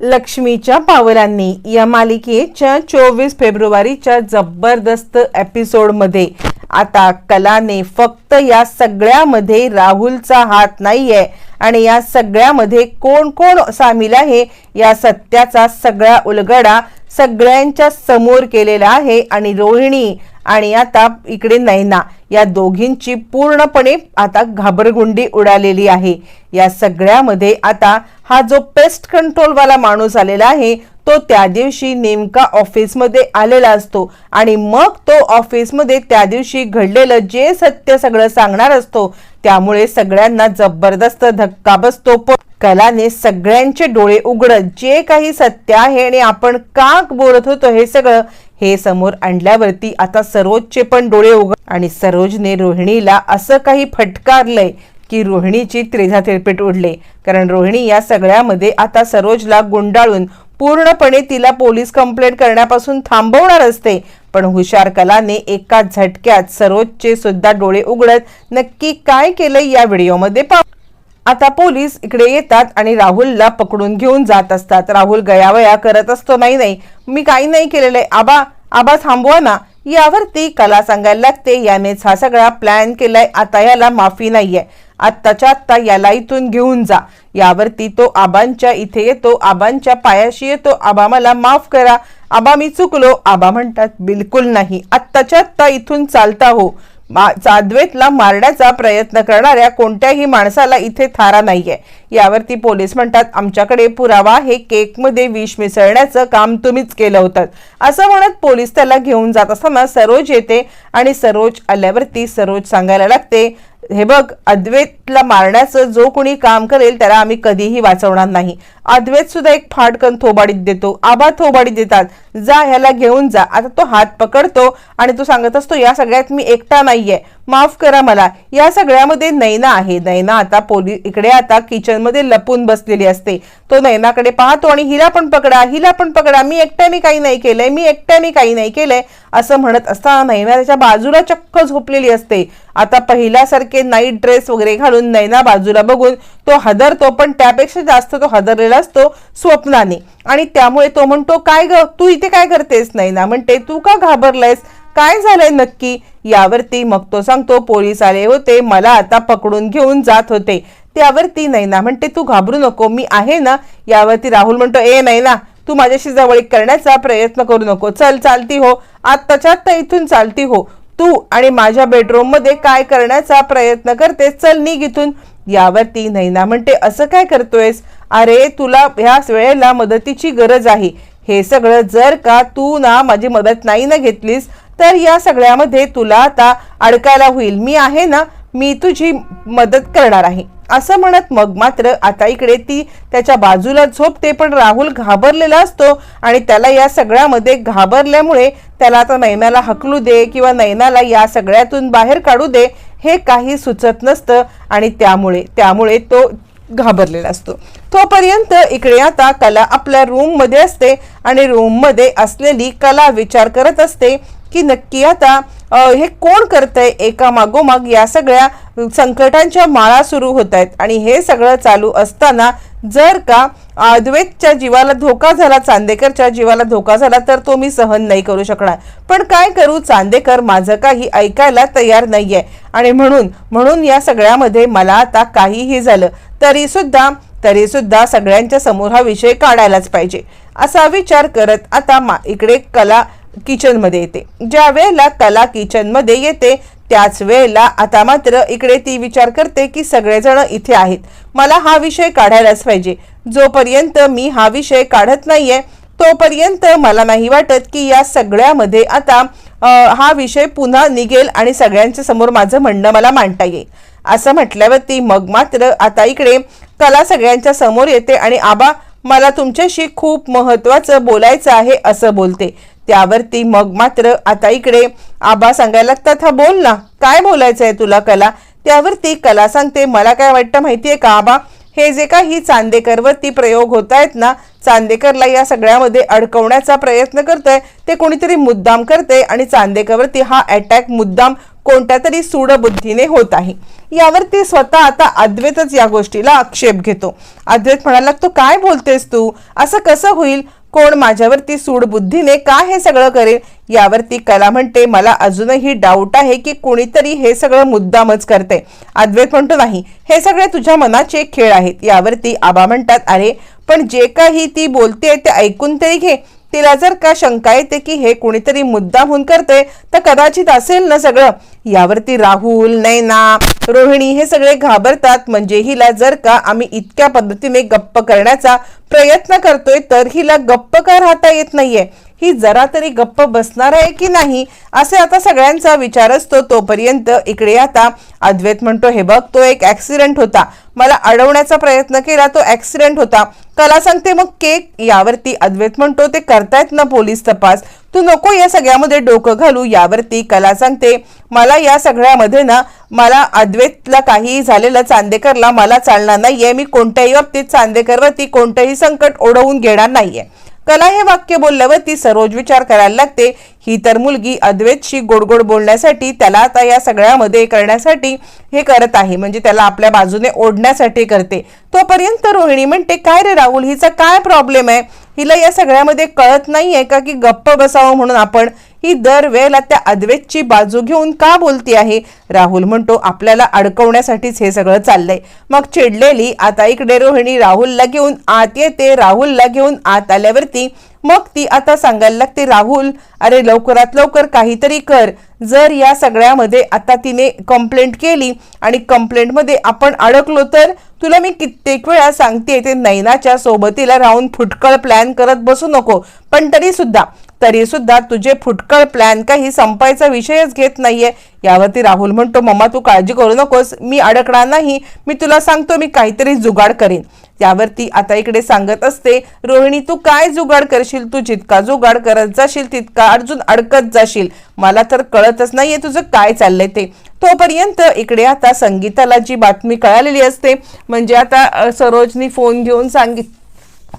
लक्ष्मीच्या पावलांनी या मालिकेच्या चोवीस फेब्रुवारीच्या जबरदस्त एपिसोडमध्ये. आता कलाने फक्त या सगळ्यामध्ये राहुलचा हात नाहीये आणि या सगळ्यामध्ये कोण कोण सामील आहे या सत्याचा सगळा उलगडा सगळ्यांच्या समोर केलेला आहे आणि रोहिणी आणि आता इकडे नैना या दोघींची पूर्णपणे आता घाबरगुंडी उडालेली आहे. या सगळ्यामध्ये आता हा जो पेस्ट कंट्रोलवाला माणूस आलेला आहे तो त्या दिवशी नेमका ऑफिसमध्ये आलेला असतो. आणि मग तो ऑफिसमध्ये त्या दिवशी घडलेलं जे सत्य सगळं सांगणार असतो त्यामुळे सगळ्यांना जबरदस्त धक्का बसतो. पण कलाने सगळ्यांचे डोळे उघडत जे काही सत्य आहे आणि आपण का बोलत होतो हे सगळं हे समोर आणल्यावरती आता सरोजचे पण डोळे उघड. आणि सरोजने रोहिणीला असं काही फटकारलंय की रोहिणीची त्रेझा तिरपीट उडले. कारण रोहिणी या सगळ्यामध्ये आता सरोजला गुंडाळून पूर्णपणे तिला पोलीस कंप्लेंट करण्यापासून थांबवणार असते. पण हुशार कलाने एका झटक्यात सरोजचे सुद्धा डोळे उघडत नक्की काय केलंय या व्हिडिओमध्ये पाहू. आता पोलीस इकडे येतात आणि राहुलला पकडून घेऊन जात असतात. राहुल गयावया करत असतो नाही नाही मी काही नाही केलेलं आहे. आबा आबा थांबवा ना. यावरती कला सांगायला लागते. यानेच हा सगळा प्लॅन केलाय. आता याला माफी नाहीये. आत्ताच्या आत्ता याला इथून घेऊन जा. यावरती तो आबांच्या इथे येतो. आबांच्या पायाशी येतो. आबा मला माफ करा. आबा मी चुकलो. आबा म्हणतात बिलकुल नाही. आत्ताच्या आत्ता इथून चालता हो. मा मारण्याचा प्रयत्न करणाऱ्या कोणत्याही माणसाला इथे थारा नाहीये. यावरती पोलीस म्हणतात आमच्याकडे पुरावा हे केकमध्ये विष मिसळण्याचं काम तुम्हीच केलं होतं. असं म्हणत पोलीस त्याला घेऊन जात असताना सरोज येते आणि सरोज आल्यावरती सरोज सांगायला लागते हे बघ अद्वैतला मारण्याचं जो कोणी काम करेल त्याला आम्ही कधीही वाचवणार नाही. अद्वैत सुद्धा एक फाटकन थोबाडीत देतो. आबा थोबाडीत देतात. जा ह्याला घेऊन जा. आता तो हात पकडतो आणि तो सांगत असतो या सगळ्यात मी एकटा नाहीये. माफ करा मला. या सगळ्यामध्ये नैना आहे. नैना आता पोलीस इकडे आता किचनमध्ये लपून बसलेली असते. तो नैनाकडे पाहतो आणि हिला पण पकडा हिला पण पकडा. मी एकट्याने काही नाही केलंय. मी एकट्याने काही नाही केलंय. असं म्हणत असताना नैना त्याच्या बाजूला चक्क झोपलेली असते. आता पहिल्यासारखे नाईट ड्रेस वगैरे घालून नैना बाजूला बघून तो हदरतो पण त्यापेक्षा जास्त तो हदरलेला असतो स्वप्नाने. आणि त्यामुळे तो म्हणतो काय ग? तू इथे काय करतेस? नैना म्हणते तू का घाबरलायस? काय झालंय नक्की? यावरती मग तो सांगतो पोलीस आले होते मला आता पकडून घेऊन जात होते. त्यावरती नैना म्हणते तू घाबरू नको मी आहे ना? यावरती राहुल म्हणतो ए नाही ना तू माझ्याशी जवळीक करण्याचा प्रयत्न करू नको. चल चालती हो. आत्ताच्या आत्ता इथून चालती हो. तू आणि माझ्या बेडरूममध्ये काय करण्याचा प्रयत्न करतेस? चल निघ इथून. यावरती नैना म्हणते असं काय करतोयस? अरे तुला ह्या वेळेला मदतीची गरज आहे. हे सगळं जर का तू ना माझी मदत नाही ना घेतलीस तर या सगळ्यामध्ये तुला आता अडकायला होईल. मी आहे ना मी तुझी मदत करणार आहे. असं म्हणत मग मात्र आता इकडे ती त्याच्या बाजूला झोपते पण राहुल घाबरलेला असतो आणि त्याला या सगळ्यामध्ये घाबरल्यामुळे त्याला आता नैनाला हकलू दे किंवा नैनाला या सगळ्यातून बाहेर काढू दे हे काही सुचत नसतं आणि त्यामुळे त्यामुळे तो घाबरलेला असतो. तोपर्यंत इकडे आता कला आपल्या रूममध्ये असते आणि रूममध्ये असलेली कला विचार करत असते की नक्की आता हे कोण करतंय एका मागोमाग या सगळ्या संकटांच्या माळा सुरू होत आहेत. आणि हे सगळं चालू असताना जर का अद्वैतच्या जीवाला धोका झाला चांदेकरच्या जीवाला धोका झाला तर तो मी सहन नाही करू शकणार. पण काय करू? चांदेकर माझं काही ऐकायला तयार नाहीये. आणि म्हणून म्हणून या सगळ्यामध्ये मला आता काहीही झालं तरी सुद्धा तरी सुद्धा सगळ्यांच्या समोर हा विषय काढायलाच पाहिजे. असा विचार करत आता मा इकडे कला किचनमध्ये येते. ज्या वेळेला कला किचनमध्ये येते त्याच वेळेला आता मात्र इकडे ती विचार करते की सगळेजण इथे आहेत. मला हा विषय काढायलाच पाहिजे. जोपर्यंत मी हा विषय काढत नाहीये तोपर्यंत मला नाही वाटत की या सगळ्यामध्ये आता हा विषय पुन्हा निघेल आणि सगळ्यांच्या समोर माझं म्हणणं मला मांडता येईल. असं म्हटल्यावरती मग मात्र आता इकडे कला सगळ्यांच्या समोर येते आणि आबा मला तुमच्याशी खूप महत्वाचं बोलायचं आहे असं बोलते. त्यावरती मग मात्र आता इकडे आबा सांगायला लागतात हा बोल ना काय बोलायचं आहे तुला कला? त्यावरती कला सांगते मला काय वाटतं माहिती आहे का आबा हे जे काही चांदेकरवरती प्रयोग होत आहेत ना चांदेकरला या सगळ्यामध्ये अडकवण्याचा प्रयत्न करतोय ते कोणीतरी मुद्दाम करते आणि चांदेकरवरती हा अटॅक मुद्दाम कोणत्या तरी सूडबुद्धीने होत आहे. यावरती स्वतः आता अद्वैतच या गोष्टीला आक्षेप घेतो. अद्वैत म्हणाला लागतो काय बोलतेस तू? असं कसं होईल? कोण माझ्यावरती सूडबुद्धीने का हे सगळं करेल यावरती कला म्हणते मला अजूनही डाऊट आहे की कोणीतरी हे सगळं मुद्दामच करते अद्वैत म्हणतो नाही हे सगळे तुझ्या मनाचे खेळ आहेत. यावरती आबा म्हणतात अरे पण जे काही ती बोलते ते ऐकून तरी घे. तिला जर का शंका येते की हे कुणीतरी मुद्दाहून करते तर कदाचित असेल ना सगळं. यावरती राहुल नैना रोहिणी हे सगळे घाबरतात. म्हणजे हिला जर का आम्ही इतक्या पद्धतीने गप्प करण्याचा प्रयत्न करतोय तर हिला गप्प का राहता येत नाहीये? ही जरा तरी गप्प बसणार आहे की नाही असे आता सगळ्यांचा विचार असतो. तोपर्यंत इकडे आता अद्वैत म्हणतो हे बघ तो एक ॲक्सिडेंट होता. मला अडवण्याचा प्रयत्न केला तो ॲक्सिडेंट होता. कला सांगते मग केक यावरती अद्वैत म्हणतो ते करतायत ना पोलीस तपास? तू नको या सगळ्यामध्ये डोकं घालू. यावरती कला सांगते मला या सगळ्यामध्ये ना मला अद्वैतला काही झालेलं चांदेकरला मला चालणार नाहीये. मी कोणत्याही बाबतीत चांदेकरवरती कोणतंही संकट ओढवून घेणार नाहीये. कला हे वाक्य बोलल्यावर ती सरोज विचार करायला लागते. ही तर मुलगी अद्वैतशी गोडगोड बोलण्यासाठी त्याला आता या सगळ्यामध्ये करण्यासाठी हे करत आहे. म्हणजे त्याला आपल्या बाजूने ओढण्यासाठी करते. तोपर्यंत रोहिणी म्हणते काय रे राहुल हिचा काय प्रॉब्लेम आहे? हिला या सगळ्यामध्ये कळत नाहीये का की गप्प बसावं म्हणून आपण ही दरवेळेला त्या अद्वैतची बाजू घेऊन का बोलती आहे? राहुल म्हणतो आपल्याला अडकवण्यासाठीच हे सगळं चाललंय. मग चिडलेली आता इकडे रोहिणी राहुलला घेऊन आत येते. राहुलला घेऊन आत आल्यावरती मग ती आता सांगायला लागते राहुल अरे लवकरात लवकर काहीतरी कर. जर या सगळ्यामध्ये आता तिने कंप्लेंट केली आणि कंप्लेंटमध्ये आपण अडकलो तर तुला मी कित्येक वेळा सांगते ते नैनाच्या सोबतीला राहून फुटकळ प्लॅन करत बसू नको. पण तरी सुद्धा तरी सुद्धा तुझे फुटकळ प्लॅन काही संपायचा विषयच घेत नाहीये. यावरती राहुल म्हणतो मम्मा तू काळजी करू नकोस. मी अडकणार नाही. मी तुला सांगतो मी काहीतरी जुगाड करीन. त्यावरती आता इकडे सांगत असते रोहिणी तू काय जुगाड करशील? तू जितका जुगाड करत जाशील तितका अर्जुन अडकत जाशील. मला तर कळतच नाहीये तुझं काय चाललंय ते. तोपर्यंत इकडे आता संगीताला जी बातमी कळालेली असते म्हणजे आता सरोजनी फोन घेऊन सांगित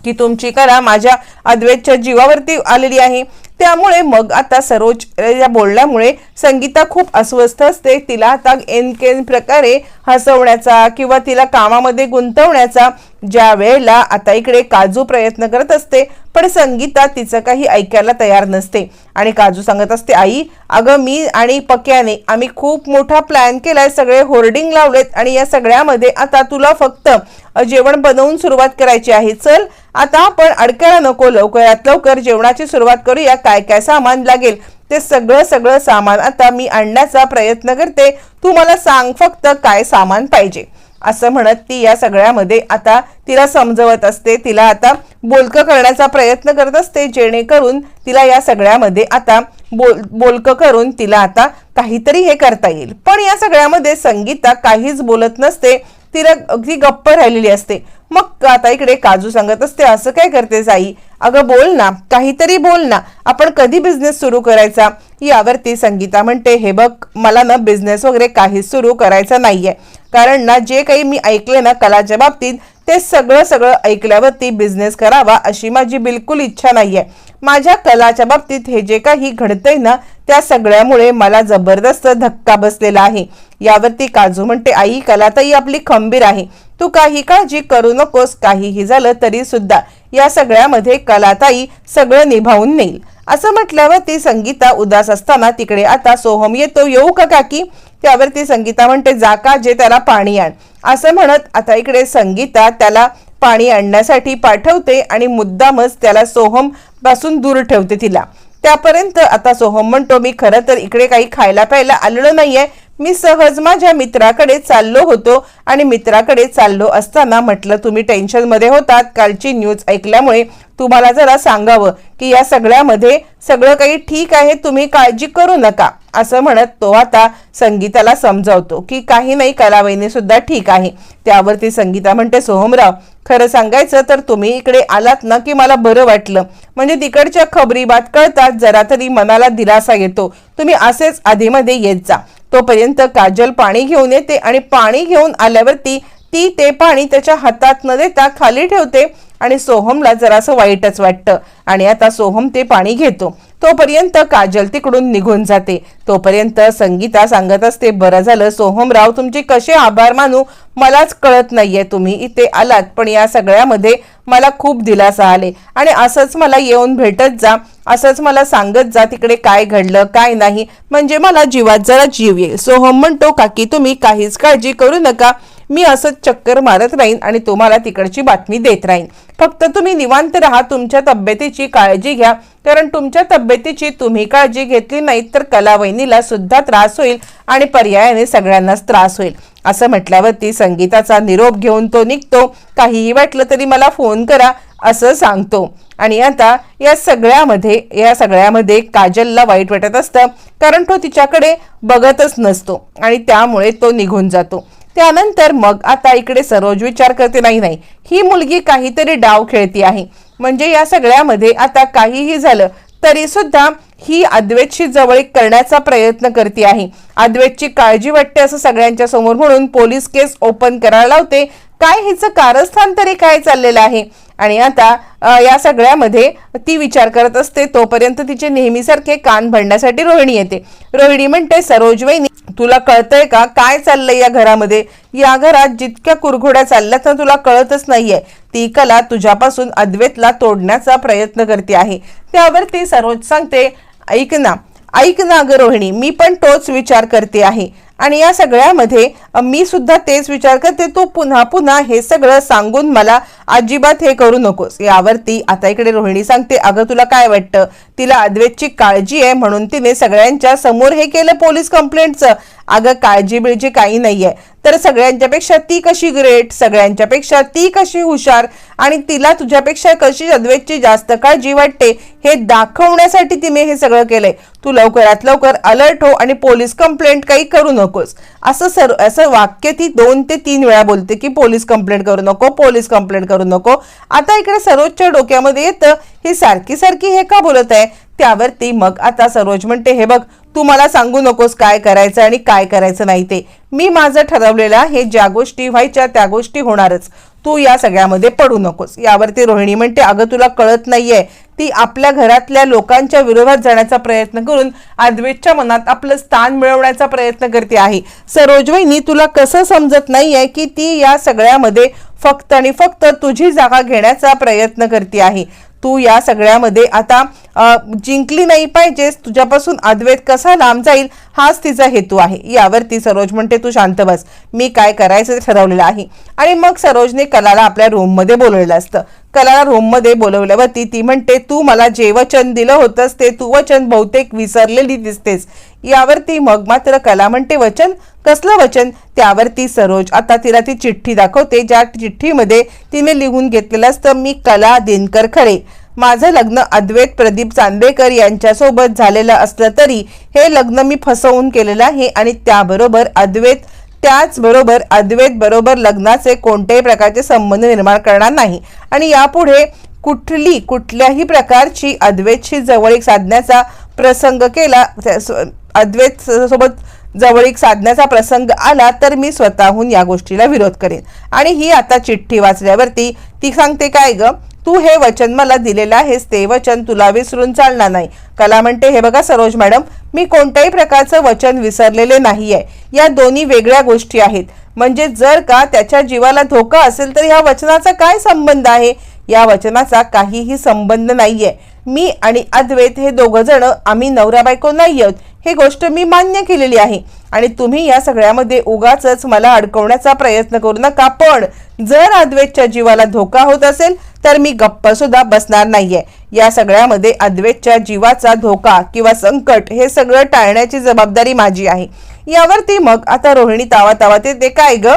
की तुमची कला माझ्या अद्वैतच्या जीवावरती आलेली आहे. त्यामुळे मग आता सरोज या बोलण्यामुळे संगीता खूप अस्वस्थ असते. तिला आता एनकेन प्रकारे हसवण्याचा किंवा तिला कामामध्ये गुंतवण्याचा ज्या वेळेला आता इकडे काजू प्रयत्न करत असते पण संगीता तिचं काही ऐकायला तयार नसते. आणि काजू सांगत असते आई अगं मी आणि पक्याने आम्ही खूप मोठा प्लॅन केलाय सगळे होर्डिंग लावलेत आणि या सगळ्यामध्ये आता तुला फक्त जेवण बनवून सुरुवात करायची आहे. चल आता आपण अडकायला नको लवकरात लवकर जेवणाची सुरुवात करूया काय काय सामान लागेल. ते सगळं सगळं सामान आता मी आणण्याचा प्रयत्न करते. तू मला सांग फक्त काय सामान पाहिजे. असं म्हणत ती या सगळ्यामध्ये आता तिला समजवत असते. तिला आता बोलकं करण्याचा प्रयत्न करत असते. जेणेकरून तिला या सगळ्यामध्ये आता बोल बोलकं करून तिला आता काहीतरी हे करता येईल. पण या सगळ्यामध्ये संगीता काहीच बोलत नसते. तिला अगदी गप्प राहिलेली असते. मग आता इकडे काजू सांगत असते असं काय करतेस आई अगं बोल ना काहीतरी बोल ना आपण कधी बिझनेस सुरू करायचा? यावरती संगीता म्हणते हे बघ मला ना बिझनेस वगैरे काहीच सुरू करायचा नाहीये. कारण ना जे काही मी ऐकले ना कलाच्या बाबतीत ते सगळं सगळं ऐकल्यावरती बिझनेस करावा अशी माझी बिलकुल इच्छा नाहीये. माझ्या कलाच्या बाबतीत हे जे काही घडतंय ना त्या सगळ्यामुळे मला जबरदस्त धक्का बसलेला आहे. यावरती काजू म्हणते आई कलाताई आपली खंबीर आहे. तू काही काळजी करू नकोस काहीही झालं तरी सुद्धा. या सगळ्यामध्ये कलाताई सगळं निभावून नेईल. असं म्हटल्यावर ती संगीता उदास असताना तिकडे आता सोहम येतो. येऊ का काकी? त्यावरती संगीता म्हणते जा का जे त्याला पाणी आण. असं म्हणत आता इकडे संगीता त्याला पाणी आणण्यासाठी पाठवते आणि मुद्दामच त्याला सोहमपासून दूर ठेवते तिला. त्यापर्यंत आता सोहम म्हणतो मी खरं तर इकडे काही खायला प्यायला आलेलो नाहीये मी सहज माझ्या मित्राकडे चाललो होतो आणि मित्राकडे चाललो असताना म्हटलं तुम्ही टेन्शनमध्ये होतात. कालची न्यूज ऐकल्यामुळे तुम्हाला जरा सांगावं की या सगळ्यामध्ये सगळं काही ठीक आहे. तुम्ही काळजी करू नका. असं म्हणत तो आता संगीताला समजावतो की काही नाही कलावयने सुद्धा ठीक आहे. त्यावरती संगीता म्हणते सोहमराव खरं सांगायचं तर तुम्ही इकडे आलात ना की मला बरं वाटलं. म्हणजे तिकडच्या खबरी बात कळतात जरा तरी मनाला दिलासा येतो. तुम्ही असेच आधीमध्ये येत जा. तोपर्यंत काजल पाणी घेऊन येते आणि पाणी घेऊन आल्यावरती ती ते पाणी त्याच्या हातात न देता खाली ठेवते आणि सोहमला जरासं वाईटच वाटतं. आणि आता सोहम ते पाणी घेतो. तोपर्यंत काजल तिकडून निघून जाते. तोपर्यंत संगीता सांगत असते बरं झालं सोहमराव तुमचे कसे आभार मानू? मलाच कळत नाहीये तुम्ही इथे आलात पण या सगळ्यामध्ये मला खूप दिलासा आले. आणि असंच मला येऊन भेटत जा असंच मला सांगत जा तिकडे काय घडलं काय नाही. म्हणजे मला जीवात जरा जीव येईल. सोहम म्हणतो काकी तुम्ही काहीच काळजी करू नका. मी असंच चक्कर मारत राहीन आणि तुम्हाला तिकडची बातमी देत राहीन. फक्त तुम्ही निवांत राहा तुमच्या तब्येतीची काळजी घ्या. कारण तुमच्या तब्येतीची तुम्ही काळजी घेतली नाही तर कलावहिनीला सुद्धा त्रास होईल आणि पर्यायाने सगळ्यांनाच त्रास होईल. असं म्हटल्यावरती संगीताचा निरोप घेऊन तो निघतो. काहीही वाटलं तरी मला फोन करा असं सांगतो. आणि आता या सगळ्यामध्ये या सगळ्यामध्ये काजलला वाईट वाटत असतं. कारण तो तिच्याकडे बघतच नसतो आणि त्यामुळे तो निघून जातो. त्यानंतर मग आता इकडे सरोज विचार करते नाही नाही ही मुलगी काहीतरी डाव खेळती आहे. म्हणजे या सगळ्यामध्ये आता काहीही झालं तरी सुद्धा ही अद्वैतशी जवळीक करण्याचा प्रयत्न करते आहे. अद्वैतची काळजी वाटते असं सगळ्यांच्या समोर म्हणून पोलीस केस ओपन करायला लावते. काय हिचं कारस्थान तरी काय चाललेलं आहे? आणि आता या सगळ्यामध्ये ती विचार करत असते तोपर्यंत तिचे नेहमीसारखे कान भरण्यासाठी रोहिणी येते. रोहिणी म्हणते सरोजवाईनी तुला कळतंय का? काय चाललंय या घरामध्ये? या घरात जितक्या कुरघोड्या चालल्यात ना तुला कळतच नाहीये. ती कला तुझ्यापासून अद्वैतला तोडण्याचा प्रयत्न करते आहे. त्यावर ती सरोज सांगते ऐक ना ऐक ना ग रोहिणी मी पण तोच विचार करते आहे. आणि या सगळ्यामध्ये मी सुद्धा तेच विचार करते तू पुन्हा पुन्हा हे सगळं सांगून मला अजिबात हे करू नकोस. यावरती आता इकडे रोहिणी सांगते अगं तुला काय वाटतं? तिला अद्वैतची काळजी आहे म्हणून तिने सगळ्यांच्या समोर हे केलं पोलीस कंप्लेंटचं अगं काळजी बिळजी काही नाहीये. तर सगळ्यांच्यापेक्षा ती कशी ग्रेट सगळ्यांच्यापेक्षा ती कशी हुशार? आणि तिला तुझ्यापेक्षा कशी अद्वैतची जास्त काळजी वाटते? हे दाखवण्यासाठी तिने हे सगळं केलंय. तू लवकरात लवकर अलर्ट हो आणि पोलीस कंप्लेंट काही करू नकोस. असं सर असं वाक्य ती दोन ते तीन वेळा बोलते की पोलीस कंप्लेंट करू नको पोलीस कंप्लेंट करू नको. आता इकडे सरोजच्या डोक्यामध्ये येतं ही सारखी सारखी हे का बोलत आहे? त्यावरती मग आता सरोज म्हणते हे बघ तू मला सांगू नकोस काय करायचं आणि काय करायचं नाही ते. मी माझं ठरवलेलं हे ज्या गोष्टी व्हायच्या त्या गोष्टी होणारच. तू या सगळ्यामध्ये पडू नकोस. यावरती रोहिणी म्हणते अगं तुला कळत नाहीये. ती आपल्या घरातल्या लोकांच्या विरोधात जाण्याचा प्रयत्न करून अद्वेतच्या मनात आपलं स्थान मिळवण्याचा प्रयत्न करते आहे. सरोजवाईनी तुला कसं समजत नाहीये की ती या सगळ्यामध्ये फक्त आणि फक्त तुझी जागा घेण्याचा प्रयत्न करते आहे. तू या सगळ्यामध्ये आता जिंकली नाही पाहिजेस तुझ्यापासून अद्वैत कसा लांब जाईल हाच तिचा हेतू आहे. यावरती सरोज म्हणते तू शांत बस. मी काय करायचं ते ठरवलेलं आहे. आणि मग सरोजने कलाला आपल्या रूममध्ये बोलवलेलं असतं. कलाला रूममध्ये बोलवल्यावरती ती म्हणते तू मला जे वचन दिलं होतंस ते तू वचन बहुतेक विसरलेली दिसतेस. यावरती मग मात्र कला म्हणते वचन? कसलं वचन? त्यावरती सरोज आता तिला ती चिठ्ठी दाखवते ज्या चिठ्ठीमध्ये तिने लिहून घेतलेलं असतं मी कला दिनकर खरे. माझं लग्न अद्वैत प्रदीप चांदेकर यांच्यासोबत झालेलं असलं तरी हे लग्न मी फसवून केलेलं आहे आणि त्याबरोबर अद्वैत त्याचबरोबर अद्वैत बरोबर लग्नाचे कोणत्याही प्रकारचे संबंध निर्माण करणार नाही. आणि यापुढे कुठली कुठल्याही प्रकारची अद्वैतशी जवळीक साधण्याचा प्रसंग केला त्या- अद्वैत सोबत जवळीक साधण्याचा प्रसंग आला तर मी स्वतःहून या गोष्टीला विरोध करेन. आणि ही आता चिठ्ठी वाचल्यावरती ती सांगते काय ग? तू हे वचन मला दिलेलं आहेस ते वचन तुला विसरून चालणार नाही. कला म्हणते हे बघा सरोज मॅडम मी कोणत्याही प्रकारचं वचन विसरलेले नाही आहे या दोन्ही वेगळ्या गोष्टी आहेत. म्हणजे जर का त्याच्या जीवाला धोका असेल तर या वचनाचा काय संबंध आहे? या वचनाचा काहीही संबंध नाहीये. मी आणि अद्वैत हे दोघं जण आम्ही नवरा बायको नाही आहोत ही गोष्ट मी मान्य केलेली आहे. आणि तुम्ही या सगळ्यामध्ये उगाच मला अडकवण्याचा प्रयत्न करू नका. पण जर अद्वैतच्या जीवाला धोका होत असेल तर मी गप्प सुद्धा बसणार नाहीये. या सगळ्यामध्ये अद्वैतच्या जीवाचा धोका किंवा संकट हे सगळं टाळण्याची जबाबदारी माझी आहे. यावरती मग आता रोहिणी तावा तावा ते काय ग?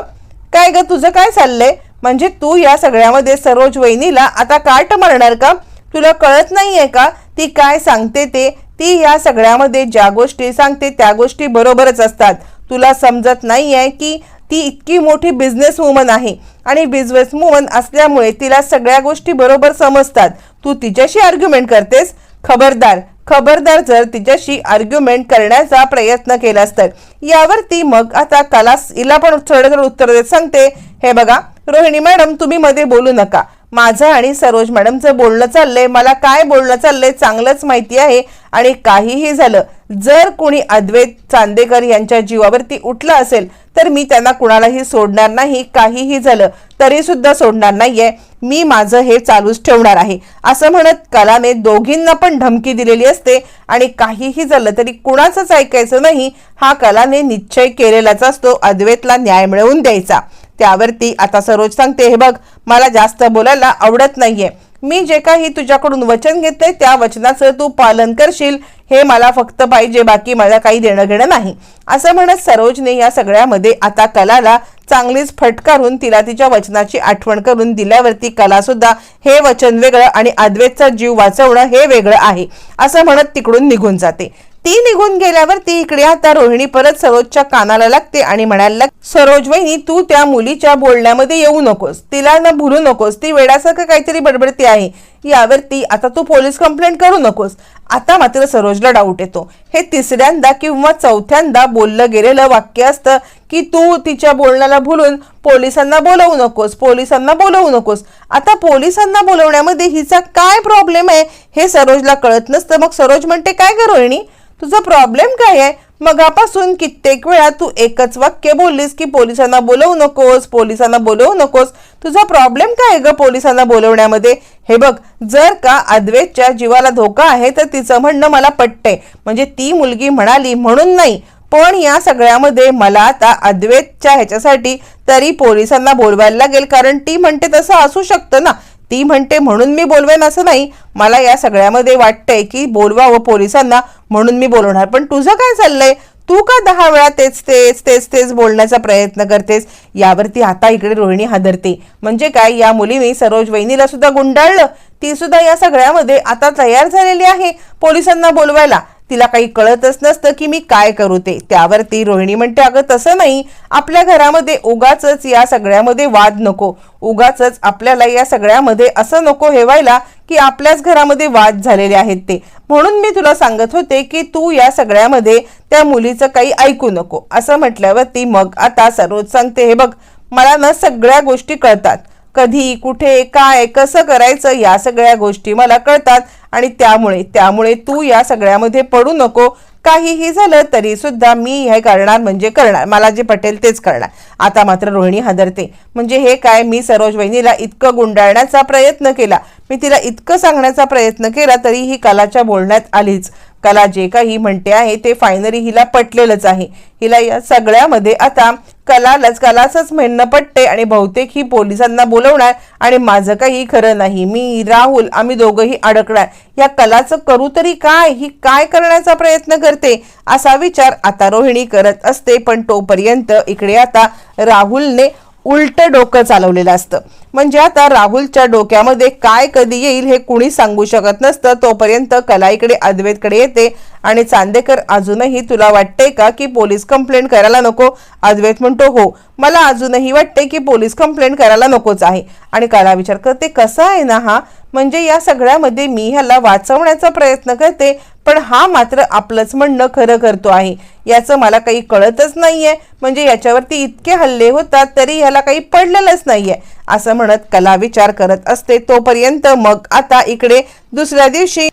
काय ग? तुझं काय चाललंय? म्हणजे तू या सगळ्यामध्ये सरोज वहिनीला आता काट मारणार का? तुला कळत नाहीये का? ती काय सांगते ते? ती या सगळ्यामध्ये ज्या गोष्टी सांगते त्या गोष्टी बरोबरच असतात. तुला समजत नाही आहे की ती इतकी मोठी बिझनेस वुमन आहे आणि बिझनेस वुमन असल्यामुळे तिला सगळ्या गोष्टी बरोबर समजतात. तू तिच्याशी आर्ग्युमेंट करतेस? खबरदार. खबरदार जर तिच्याशी आर्ग्युमेंट करण्याचा प्रयत्न केलास तर. यावरती मग आता कला हिला पण थोडं थोडं उत्तर देत सांगते. हे बघा रोहिणी मॅडम तुम्ही मध्ये बोलू नका. माझं आणि सरोज मॅडमचं बोलणं चाललंय मला काय बोलणं चाललंय चांगलंच माहिती आहे. आणि काहीही झालं जर कोणी अद्वैत चांदेकर यांच्या जीवावरती उठलं असेल तर मी त्यांना कुणालाही सोडणार नाही काहीही झालं तरी सुद्धा सोडणार नाहीये. मी माझं हे चालूच ठेवणार आहे. असं म्हणत कलाने दोघींना पण धमकी दिलेली असते आणि काहीही झालं तरी कुणाचंच ऐकायचं नाही हा कलाने निश्चय केलेलाच असतो अद्वैतला न्याय मिळवून द्यायचा. त्यावरती आता सरोज सांगते हे बघ मला जास्त बोलायला आवडत नाहीये. मी जे काही तुझ्याकडून वचन घेतले त्या वचनाचं तू पालन करशील. हे मला फक्त पाहिजे बाकी मला काही देणं घेणं नाही. असं म्हणत सरोजने या सगळ्यामध्ये आता कलाला चांगलीच फटकारून तिला तिच्या वचनाची आठवण करून दिल्यावरती कला सुद्धा हे वचन वेगळं आणि अद्वैतचा जीव वाचवणं हे वेगळं आहे. असं म्हणत तिकडून निघून जाते. ती निघून गेल्यावर ती इकडे आता रोहिणी परत सरोजच्या कानाला लागते आणि म्हणायला लाग सरोज वहिनी तू त्या मुलीच्या बोलण्यामध्ये येऊ नकोस. तिला न भुलू नकोस. ती वेडासारखं काहीतरी बडबडती आहे. यावरती आता तू पोलीस कंप्लेंट करू नकोस. आता मात्र सरोजला डाऊट येतो. हे तिसऱ्यांदा किंवा चौथ्यांदा बोललं गेलेलं वाक्य असतं की तू तिच्या बोलण्याला भुलून पोलिसांना बोलवू नकोस पोलिसांना बोलवू नकोस. आता पोलिसांना बोलवण्यामध्ये हिचा काय प्रॉब्लेम आहे हे सरोजला कळत नसतं. मग सरोज म्हणते काय ग रोहिणी? तुझा प्रॉब्लेम काय आहे? मगापासून कित्येक वेळा तू एकच वाक्य बोललीस की पोलिसांना बोलवू नकोस पोलिसांना बोलवू नकोस. तुझा प्रॉब्लेम काय ग पोलिसांना बोलवण्यामध्ये? हे बघ जर का अद्वैतच्या जीवाला धोका आहे तर तिचं म्हणणं मला पटतंय. म्हणजे ती मुलगी म्हणाली म्हणून नाही. पण या सगळ्यामध्ये मला आता अद्वैतच्या ह्याच्यासाठी तरी पोलिसांना बोलवायला लागेल कारण ती म्हणते तसं असू शकतं ना. ती म्हणते म्हणून मी बोलवेन असं नाही. मला या सगळ्यामध्ये वाटतंय की बोलवावं पोलिसांना म्हणून मी बोलवणार. पण तुझं काय चाललंय? तू का दहा वेळा तेच तेच तेच तेच बोलण्याचा प्रयत्न करतेस? यावरती आता इकडे रोहिणी हादरते. म्हणजे काय? या मुलीने सरोज वहिनीला सुद्धा गुंडाळलं. ती सुद्धा या सगळ्यामध्ये आता तयार झालेली आहे पोलिसांना बोलवायला. तिला काही कळतच नसतं की मी काय करू ते. त्यावरती रोहिणी म्हणते अगं तसं नाही. आपल्या घरामध्ये उगाच या सगळ्यामध्ये वाद नको. उगाच आपल्याला या सगळ्यामध्ये असं नको हेवायला की आपल्याच घरामध्ये वाद झालेले आहेत ते. म्हणून मी तुला सांगत होते की तू या सगळ्यामध्ये त्या मुलीचं काही ऐकू नको. असं म्हटल्यावर ती मग आता सरोज सांगते हे बघ मला ना सगळ्या गोष्टी कळतात. कधी कुठे काय कसं करायचं या सगळ्या गोष्टी मला कळतात. आणि त्यामुळे त्यामुळे तू या सगळ्यामध्ये पडू नको. काहीही झालं तरी सुद्धा मी हे करणार म्हणजे करणार. मला जे पटेल तेच करणार. आता मात्र रोहिणी हादरते. म्हणजे हे काय? मी सरोज वहिनीला इतकं गुंडाळण्याचा प्रयत्न केला. मी तिला इतकं सांगण्याचा प्रयत्न केला तरी ही कलाच्या बोलण्यात आलीच. कला जे काही म्हणते आहे ते फायनली हिला पटलेलंच आहे. हिला या सगळ्यामध्ये आता कलालाच कलाचंच म्हणणं पटते आणि बहुतेक ही पोलिसांना बोलवणार आणि माझं काही खरं नाही. मी राहुल आम्ही दोघंही अडकणार. या कलाचं करू तरी काय? ही काय करण्याचा प्रयत्न करते? असा विचार आता रोहिणी करत असते पण तोपर्यंत इकडे आता राहुलने उलट डोकं चालवलेलं असतं. म्हणजे आता राहुलच्या डोक्यामध्ये काय कधी येईल हे कुणी सांगू शकत नसतं. तोपर्यंत कलाईकडे अद्वैतकडे येते. आणि चांदेकर अजूनही तुला वाटते का की पोलीस कंप्लेंट करायला नको? अद्वैत म्हणतो हो मला अजूनही वाटते की पोलीस कंप्लेंट करायला नकोच आहे. आणि काला विचार करते कसा आहे ना हा? म्हणजे या सगळ्यामध्ये मी ह्याला वाचवण्याचा प्रयत्न करते पण हा मात्र आपलंच म्हणणं खरं करतो आहे. याचं मला काही कळतच नाहीये. म्हणजे याच्यावरती इतके हल्ले होतात तरी ह्याला काही पडलेलंच नाहीये. असं म्हणत कला विचार करत असते. तोपर्यंत मग आता इकडे दुसऱ्या दिवशी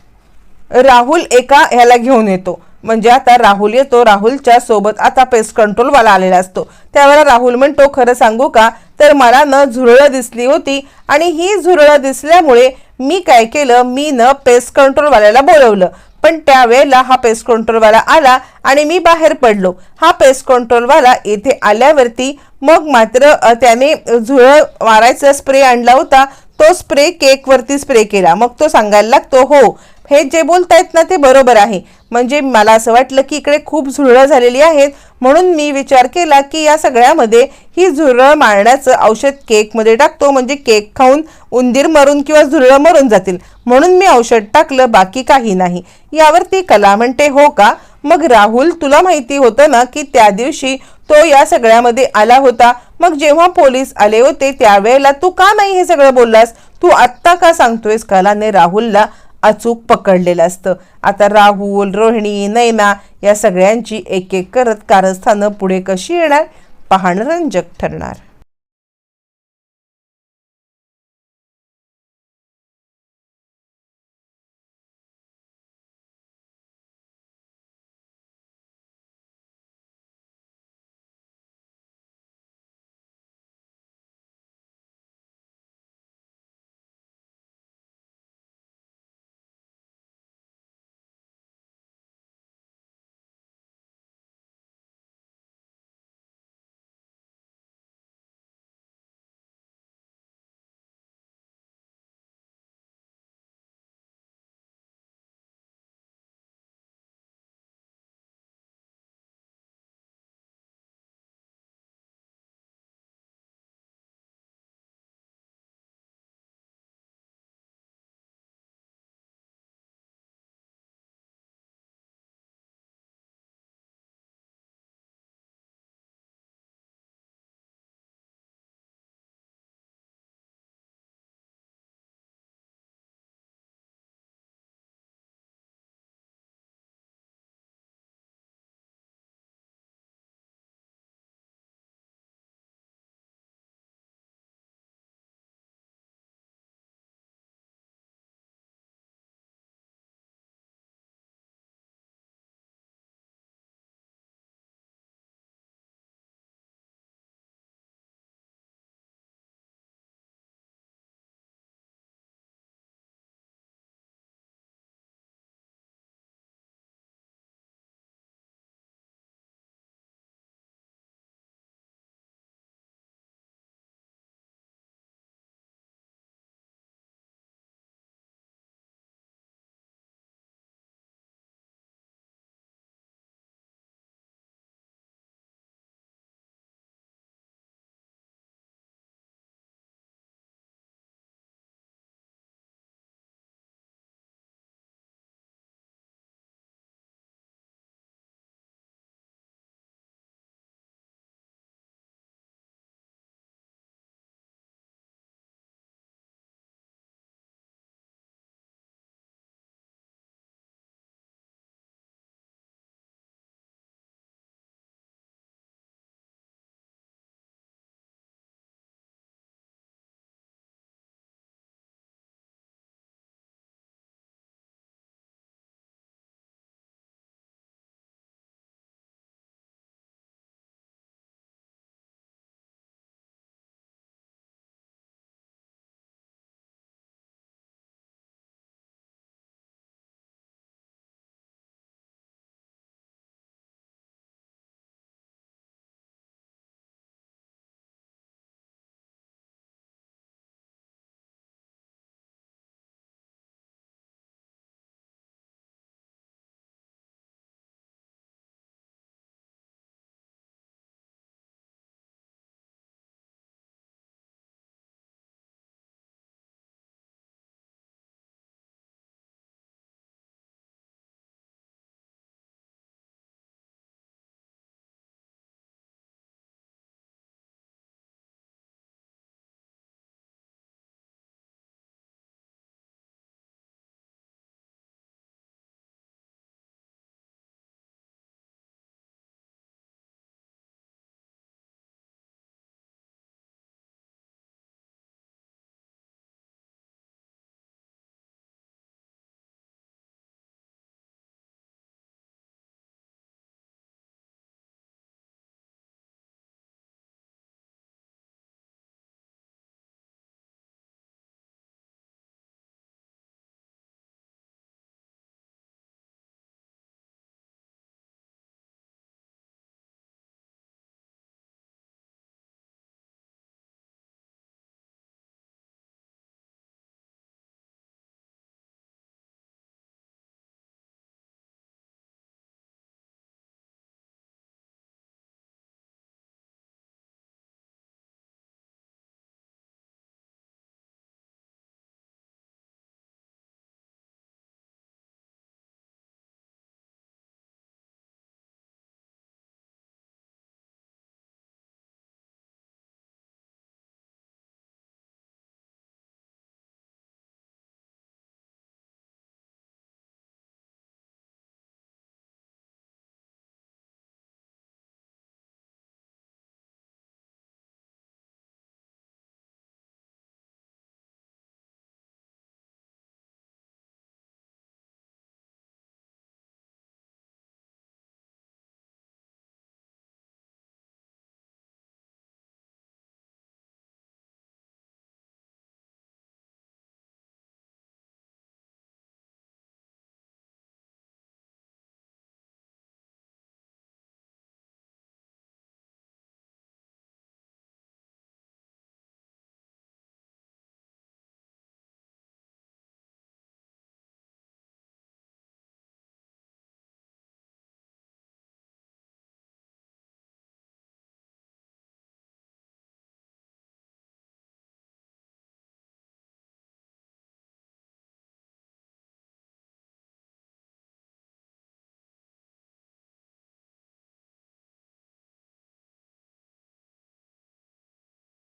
राहुल एका ह्याला घेऊन येतो. म्हणजे आता राहुल येतो राहुलच्या सोबत आता पेस्ट कंट्रोलवाला आलेला असतो. त्यावेळेला राहुल म्हणतो खरं सांगू का? तर मला न झुरळं दिसली होती आणि ही झुरळं दिसल्यामुळे मी काय केलं? मी न पेस्ट कंट्रोलवाल्याला बोलवलं. पण त्यावेळेला हा पेस्ट कंट्रोलवाला आला आणि मी बाहेर पडलो. हा पेस्ट कंट्रोलवाला येथे आल्यावरती मग मात्र त्याने झुळं मारायचा स्प्रे आणला होता. तो स्प्रे केकवरती स्प्रे केला. मग तो सांगायला लागतो हो हे जे बोलतायत ना ते बरोबर आहे. म्हणजे मला असं वाटलं की इकडे खूप झुरळं झालेली आहेत. म्हणून मी विचार केला की या सगळ्यामध्ये ही झुरळ मारण्याचं औषध केकमध्ये टाकतो. म्हणजे केक खाऊन उंदीर मरून किंवा झुरळं मरून जातील. म्हणून मी औषध टाकलं बाकी काही नाही. यावरती कला म्हणते हो का? मग राहुल तुला माहिती होतं ना की त्या दिवशी तो या सगळ्यामध्ये आला होता. मग जेव्हा पोलीस आले होते त्यावेळेला तू का नाही हे सगळं बोललास? तू आत्ता का सांगतोयस कलाने राहुलला अचूक पकडलेलं असतं. आता राहुल रोहिणी नैना या सगळ्यांची एक एक करत कारस्थानं पुढे कशी येणार? पाहणं रंजक ठरणार.